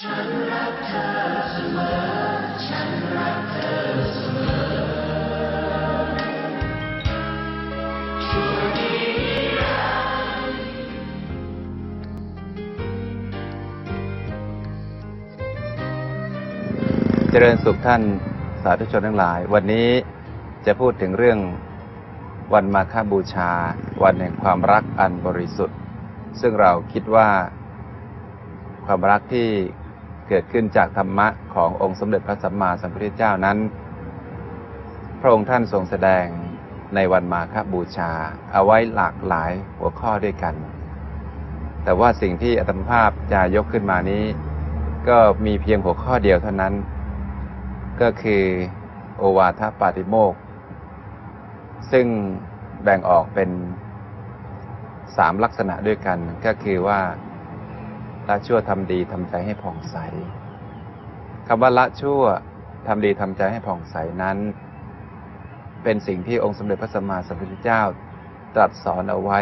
เจริญสุขท่านสาธุชนทั้งหลาย วันนี้จะพูดถึงเรื่องวันมาฆบูชา วันแห่งความรักอันบริสุทธิ์ ซึ่งเราคิดว่าความรักที่ เกิดขึ้นจากธรรมะขององค์สมเด็จพระสัมมาสัมพุทธเจ้านั้น พระองค์ท่านทรงแสดงในวันมาฆบูชา เอาไว้หลากหลายหัวข้อด้วยกัน แต่ว่าสิ่งที่อาตมภาพจะยกขึ้นมานี้ ก็มีเพียงหัวข้อเดียวเท่านั้น ก็คือโอวาทปาติโมกซึ่งแบ่งออกเป็นสามลักษณะด้วยกันก็คือว่า ละชั่วทำดีทำใจให้ผ่องใสคำว่าละชั่วทำดีทำใจให้ผ่องใสนั้น เป็นสิ่งที่องค์สมเด็จพระสัมมาสัมพุทธเจ้า ตรัสสอนเอาไว้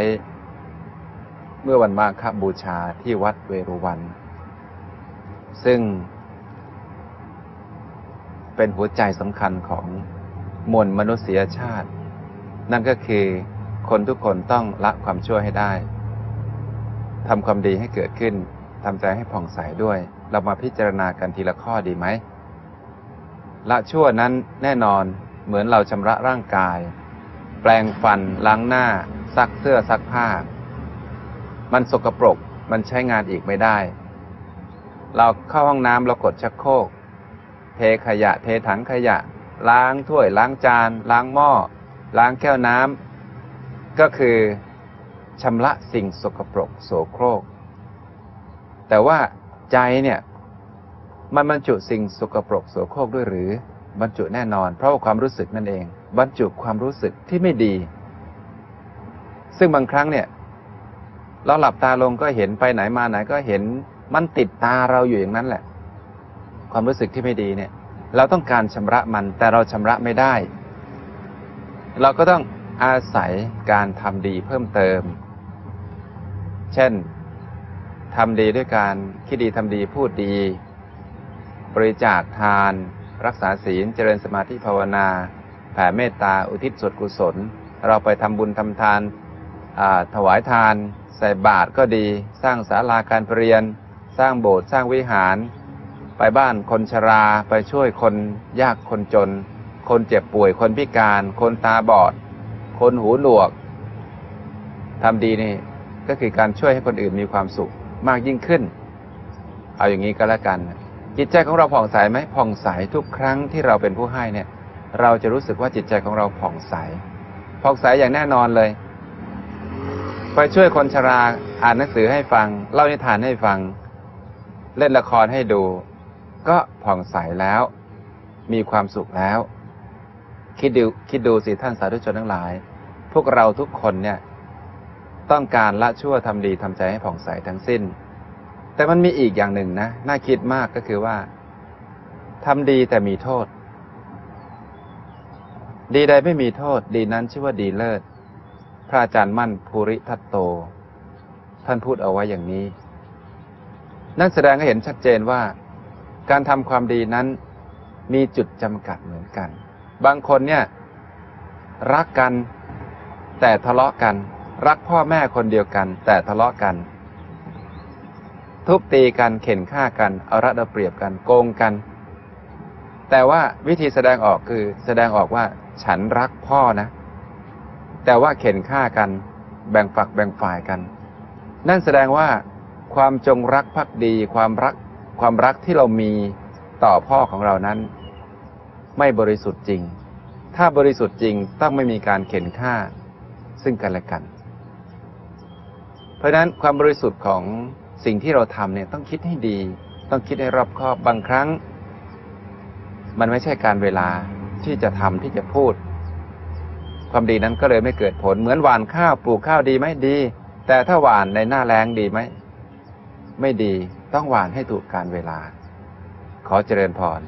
เมื่อวันมาฆบูชาที่วัดเวรุวัน ซึ่ง เป็นหัวใจสำคัญของมวลมนุษยชาติ นั่นก็คือคนทุกคนต้องละความชั่วให้ได้ทำความดีให้เกิดขึ้น ทำใจให้ผ่องใสด้วย เรามาพิจารณากันทีละข้อดีไหม ละชั่วนั้นแน่นอนเหมือนเราชำระร่างกาย แปลงฟันล้างหน้า ซักเสื้อซักผ้า มันสกปรกมันใช้งานอีกไม่ได้ เราเข้าห้องน้ำเรากดชักโครก เทขยะเทถังขยะ ล้างถ้วยล้างจาน ล้างหม้อ ล้างแก้วน้ำก็คือชำระสิ่งสกปรกโสโครก แต่ว่าใจเนี่ยมันบรรจุสิ่งสกปรกโสโครกด้วยหรือบรรจุแน่นอน เพราะความรู้สึกนั่นเอง บรรจุความรู้สึกที่ไม่ดี ซึ่งบางครั้งเนี่ย เราหลับตาลงก็เห็นไปไหนมาไหนก็เห็นมันติดตาเราอยู่อย่างนั้นแหละ ความรู้สึกที่ไม่ดีเนี่ย เราต้องการชำระมันแต่เราชำระไม่ได้ เราก็ต้องอาศัยการทำดีเพิ่มเติม เช่น ทำดีด้วยการคิดดีทำดีพูดดี บริจาคทาน รักษาศีลเจริญสมาธิภาวนา แผ่เมตตาอุทิศส่วนกุศล เราไปทำบุญทำทานถวายทาน ใส่บาตรก็ดี สร้างศาลาการประเรียน สร้างโบสถ์สร้างวิหาร ไปบ้านคนชราไปช่วยคนยากคนจน คนเจ็บป่วยคนพิการ คนตาบอด คนหูหนวกทำดีนี่ก็คือการช่วยให้คนอื่นมีความสุข มากยิ่งขึ้น เอาอย่างนี้ก็แล้วกัน จิตใจของเราผ่องใสไหมผ่องใสทุกครั้งที่เราเป็นผู้ให้เนี่ย เราจะรู้สึกว่าจิตใจของเราผ่องใส ผ่องใสอย่างแน่นอนเลย ไปช่วยคนชราอ่านหนังสือให้ฟัง เล่านิทานให้ฟัง เล่นละครให้ดู ก็ผ่องใสแล้ว มีความสุขแล้ว คิดดูคิดดูสิท่านสาธุชนทั้งหลาย พวกเราทุกคนเนี่ย ต้องการละชั่วทำดีทำใจให้ผ่องใสทั้งสิ้น แต่มันมีอีกอย่างหนึ่งนะน่าคิดมากก็คือว่าทำดีแต่มีโทษ ดีใดไม่มีโทษ ดีนั้นชื่อว่าดีเลิศ พระอาจารย์มั่นภูริทัตโต ท่านพูดเอาไว้อย่างนี้ นั่นแสดงให้เห็นชัดเจนว่า การทำความดีนั้นมีจุดจำกัดเหมือนกัน บางคนเนี่ย รักกันแต่ทะเลาะกัน รักพ่อแม่คนเดียวกัน แต่ทะเลาะกัน ทุบตีกันเข็นฆ่ากันเอารัดเอาเปรียบกันโกงกัน แต่ว่าวิธีแสดงออกคือแสดงออกว่าฉันรักพ่อนะ แต่ว่าเข็นฆ่ากัน แบ่งฝักแบ่งฝ่ายกัน นั่นแสดงว่า ความจงรักภักดี ความรักความรักที่เรามีต่อพ่อของเรานั้น ไม่บริสุทธิ์จริง ถ้าบริสุทธิ์จริงต้องไม่มีการเข็นฆ่าซึ่งกันและกัน เพราะฉะนั้นความบริสุทธิ์ของสิ่งที่เราทำเนี่ยต้องคิดให้ดี ต้องคิดให้รอบคอบบางครั้ง มันไม่ใช่การเวลาที่จะทำที่จะพูด ความดีนั้นก็เลยไม่เกิดผลเหมือนหว่านข้าวปลูกข้าวดีไหมดี แต่ถ้าหว่านในหน้าแล้งดีไหมไม่ดีต้องหว่านให้ถูกการเวลา ขอเจริญพร